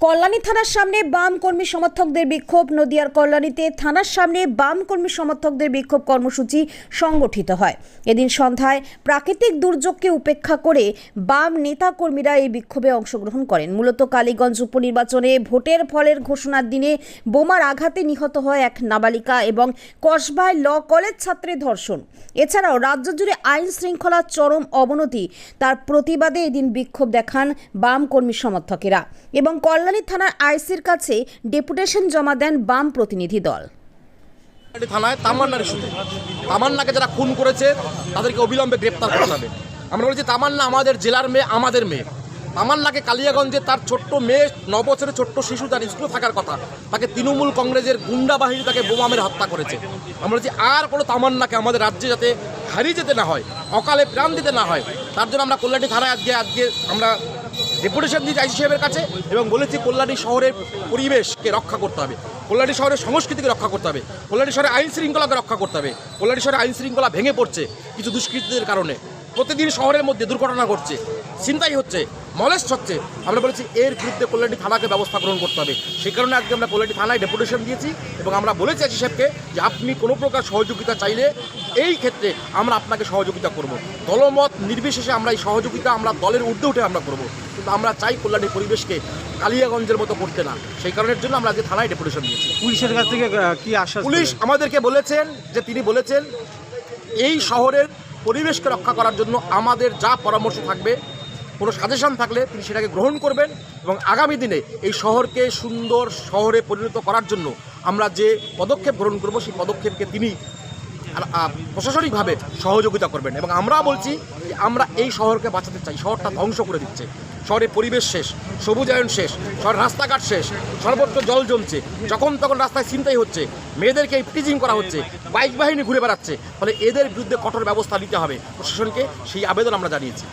কল্যাণী থানার সামনে বাম কর্মী সমর্থকদের বিক্ষোভ। নদিয়ার কল্যাণীতে থানার সামনে বাম কর্মী সমর্থকদের বিক্ষোভ কর্মসূচি সংগঠিত হয়। এদিন সন্ধ্যায় প্রাকৃতিক দুর্যোগকে উপেক্ষা করে বাম নেতা কর্মীরা এই বিক্ষোভে অংশগ্রহণ করেন। মূলত কালীগঞ্জ উপনির্বাচনে ভোটের ফলের ঘোষণার দিনে বোমার আঘাতে নিহত হয় এক নাবালিকা এবং কসবায় ল কলেজ ছাত্রের ধর্ষণ। এছাড়াও রাজ্য জুড়ে আইন শৃঙ্খলার চরম অবনতি। তার প্রতিবাদে এদিন বিক্ষোভ দেখান বাম কর্মী সমর্থকেরা। এবং কল্যাণী থানার আইসির কাছে ডেপুটেশন জমা দেন বাম প্রতিনিধি দল। থানায় তামান্নার ইস্যুতে তামান্নাকে যারা খুন করেছে, তাদেরকে অবিলম্বে গ্রেপ্তার করতে হবে। আমরা বলছি, তামান্না আমাদের জেলার মেয়ে, আমাদের মেয়ে। তামান্নাকে কালিয়াগঞ্জে তার ছোট্ট মেয়ে ন বছরের ছোট্ট শিশু তার স্কুলে থাকার কথা, তাকে তৃণমূল কংগ্রেসের গুন্ডা বাহিনী তাকে বোমামের হত্যা করেছে। আমরা বলছি, আর কোনো তামান্নাকে আমাদের রাজ্যে যাতে হারিয়ে যেতে না হয়, অকালে প্রাণ দিতে না হয়, তার জন্য আমরা কল্যাণী থানায় আজকে আজকে আমরা ডেপুটেশন দিয়েছি আইসি সাহেবের কাছে এবং বলেছি কল্যাণী শহরের পরিবেশকে রক্ষা করতে হবে। কল্যাণী শহরের সংস্কৃতিকে রক্ষা করতে হবে। কল্যাণী শহরের আইন শৃঙ্খলাকে রক্ষা করতে হবে। কল্যাণী শহরের আইন শৃঙ্খলা ভেঙে পড়ছে কিছু দুষ্কৃতীদের কারণে। প্রতিদিন শহরের মধ্যে দুর্ঘটনা ঘটছে। চিন্তাই হচ্ছে মলেস্ট হচ্ছে। আমরা বলেছি এর বিরুদ্ধে কল্যাণী থানাকে ব্যবস্থা গ্রহণ করতে হবে। সেই কারণে আজকে আমরা কল্যাণী থানায় ডেপুটেশন দিয়েছি এবং আমরা বলেছি আইসি সাহেবকে যে আপনি কোনো প্রকার সহযোগিতা চাইলে এই ক্ষেত্রে আমরা আপনাকে সহযোগিতা করব। দলমত নির্বিশেষে আমরা এই সহযোগিতা আমরা দলের ঊর্ধ্বে উঠে আমরা করব। কিন্তু আমরা চাই কল্যাণীর পরিবেশকে কালিয়াগঞ্জের মতো করতে না। সেই কারণের জন্য আমরা আজকে থানায় ডেপুটেশন দিয়েছি। পুলিশের কাছ থেকে কি আশ্বাস পুলিশ আমাদেরকে বলেছেন যে তিনি বলেছেন এই শহরের পরিবেশকে রক্ষা করার জন্য আমাদের যা পরামর্শ থাকবে কোনো সাজেশন থাকলে তিনি সেটাকে গ্রহণ করবেন এবং আগামী দিনে এই শহরকে সুন্দর শহরে পরিণত করার জন্য আমরা যে পদক্ষেপ গ্রহণ করব, সেই পদক্ষেপকে তিনি প্রশাসনিকভাবে সহযোগিতা করবেন। এবং আমরা বলছি যে আমরা এই শহরকে বাঁচাতে চাই। শহরটা ধ্বংস করে দিচ্ছে। শহরে পরিবেশ শেষ, সবুজায়ন শেষ শহর রাস্তাঘাট শেষ সর্বত্র জল জমছে। যখন তখন রাস্তায় চিন্তাই হচ্ছে, মেয়েদেরকে টিচিং করা হচ্ছে, বাইক বাহিনী ঘুরে বেড়াচ্ছে, ফলে এদের বিরুদ্ধে কঠোর ব্যবস্থা নিতে হবে। প্রশাসনকে সেই আবেদন আমরা জানিয়েছি।